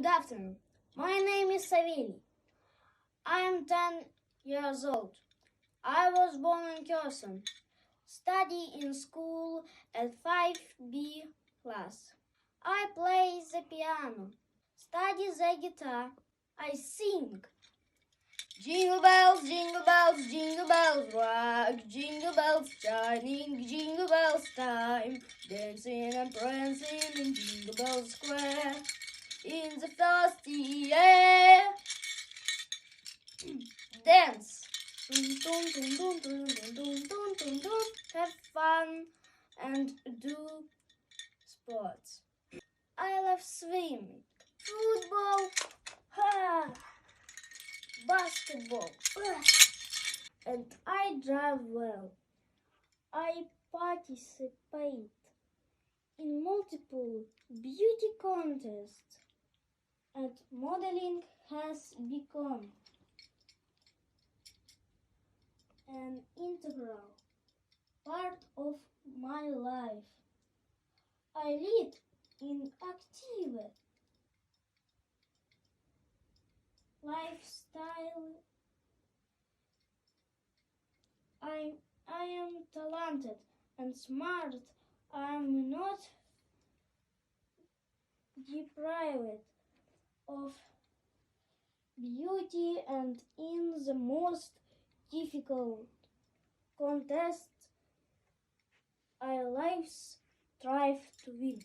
Good afternoon. My name is Savili. I am 10 years old. I was born in Kherson. Study in school at 5B class. I play the piano. Study the guitar. I sing. Jingle bells, jingle bells, jingle bells rock. Jingle bells shining, jingle bells time. Dancing and prancing in Jingle Bell Square in the frosty air. Dance. Have fun and do sports. I love swimming, football, ah, basketball, ah. and I drive well. I participate in multiple beauty contests and modeling has become an integral part of my life. I lead in active lifestyle. I, I am talented and smart. I am not deprived beauty and in the most difficult contests our lives strive to win.